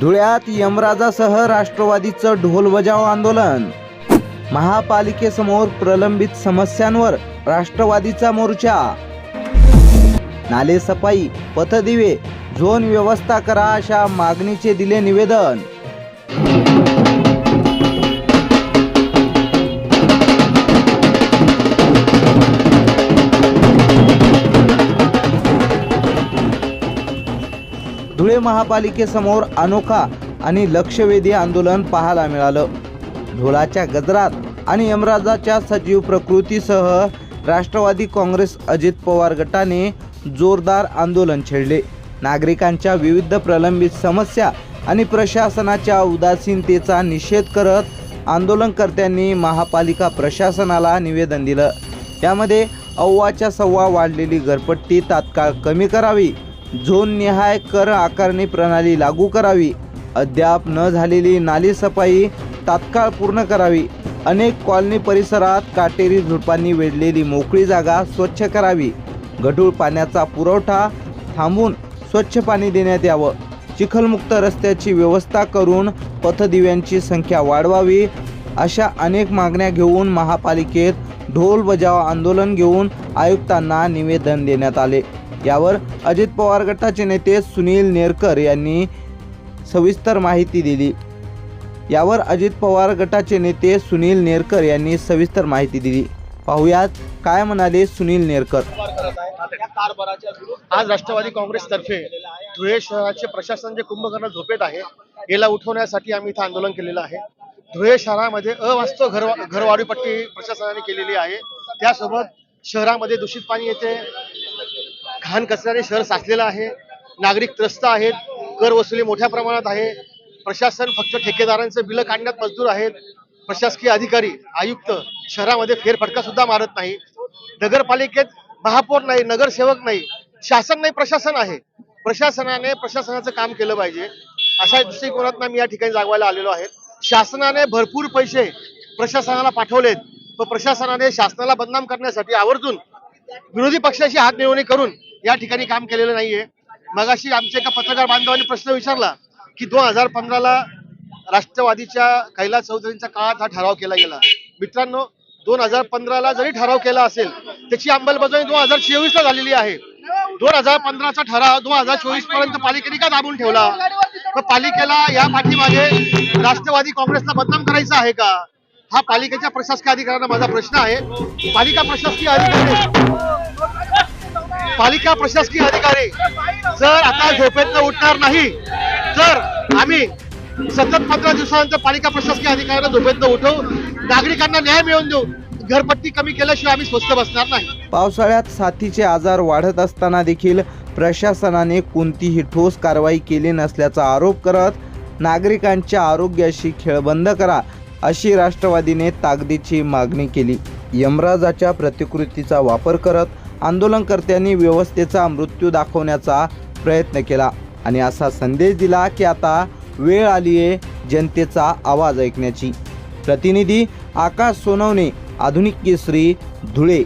धुळ्यात यमराजासह राष्ट्रवादीचं ढोल बजाव आंदोलन. महापालिकेसमोर प्रलंबित समस्यांवर राष्ट्रवादीचा मोर्चा. नाले सफाई पथदिवे झोन व्यवस्था करा अशा मागणीचे दिले निवेदन. धुळे महापालिकेसमोर अनोखा आणि लक्षवेधी आंदोलन पाहायला मिळालं. ढोलाच्या गजरात आणि यमराजाच्या सजीव प्रकृतीसह राष्ट्रवादी काँग्रेस अजित पवार गटाने जोरदार आंदोलन छेडले. नागरिकांच्या विविध प्रलंबित समस्या आणि प्रशासनाच्या उदासीनतेचा निषेध करत आंदोलनकर्त्यांनी महापालिका प्रशासनाला निवेदन दिलं. यामध्ये अव्वाच्या सव्वा वाढलेली घरपट्टी तात्काळ कमी करावी झोननिहाय कर आकारणी प्रणाली लागू करावी अद्याप न झालेली नाली सफाई तात्काळ पूर्ण करावी अनेक कॉलनी परिसरात काटेरी झुडपांनी वेढलेली मोकळी जागा स्वच्छ करावी गढूळ पाण्याचा पुरवठा थांबून स्वच्छ पाणी देण्यात यावं चिखलमुक्त रस्त्याची व्यवस्था करून पथदिव्यांची संख्या वाढवावी अशा अनेक मागण्या घेऊन महापालिकेत ढोल बजाव आंदोलन घेऊन आयुक्तांना निवेदन देण्यात आले. यावर अजित पवार गटाचे नेते सुनील नेरकर यांनी सविस्तर माहिती दिली. यावर अजित पवार गटाचे नेते सुनील नेरकर यांनी सविस्तर माहिती दिली. पाहुयात काय म्हणाले सुनील नेरकर? आज राष्ट्रवादी काँग्रेसतर्फे धुळे शहराचे प्रशासन जे कुंभकर्ण झोपेत आहे याला उठवण्यासाठी आम्ही इथं आंदोलन केलेलं आहे. धुळे शहरामध्ये अवास्तव घर घरवाढीपट्टी प्रशासनाने केलेली आहे. त्यासोबत शहरामध्ये दूषित पाणी येते घाण कचऱ्याने शहर साचलेलं आहे. नागरिक त्रस्त आहेत. कर वसुली मोठ्या प्रमाणात आहे. प्रशासन फक्त ठेकेदारांचं बिलं काढण्यात मजदूर आहेत. प्रशासकीय अधिकारी आयुक्त शहरामध्ये फेरफटका सुद्धा मारत नाही. नगरपालिकेत महापौर नाही नगरसेवक नाही शासन नाही प्रशासन आहे. प्रशासनाने प्रशासनाचं काम केलं पाहिजे. अशा दृष्टिकोनातून मी या ठिकाणी जागवायला आलेलो आहे. शासनाने भरपूर पैसे प्रशासनाला पाठवलेत. पण प्रशासनाने शासनाला बदनाम करण्यासाठी आवर्जून विरोधी पक्षाची हात मिळवणी करून या ठिकाणी काम केलेलं नाहीये. मगाशी आमच्या एका पत्रकार बांधवांनी प्रश्न विचारला की दोन हजार पंधराला राष्ट्रवादीच्या कैलास चौधरींच्या काळात हा ठराव केला गेला. मित्रांनो दोन हजार पंधराला जरी ठराव केला असेल त्याची अंमलबजावणी दोन हजार चोवीस ला झालेली आहे. दोन हजार पंधराचा ठराव दोन हजार चोवीसपर्यंत पालिकेने का दाबून ठेवला? मग पालिकेला या पाठीमागे राष्ट्रवादी काँग्रेसला बदनाम करायचा आहे का? हा पालिकेच्या प्रशासकीय अधिकाऱ्यांना माझा प्रश्न आहे. पालिका प्रशासकीय अधिकारी पालिका प्रशासकीय अधिकारी जर आता झोपेत उठणार नाही तर आम्ही सतत पंधरा दिवसानंतर पालिका प्रशासकीय अधिकाऱ्यांना झोपेत उठवू. नागरिकांना न्याय मिळवून देऊ. घरपट्टी कमी केल्याशिवाय आम्ही स्वस्त बसणार नाही. पावसाळ्यात साथीचे आजार वाढत असताना देखील प्रशासनाने कोणतीही ठोस कारवाई केली नसल्याचा आरोप करत नागरिकांच्या आरोग्याशी खेळबंद करा अशी राष्ट्रवादीने ताकदीची मागणी केली. यमराजाच्या प्रतिकृतीचा वापर करत आंदोलनकर्त्यांनी व्यवस्थेचा मृत्यू दाखवण्याचा प्रयत्न केला आणि असा संदेश दिला की आता वेळ आली आहे जनतेचा आवाज ऐकण्याची. प्रतिनिधी आकाश सोनवणे आधुनिक केसरी धुळे.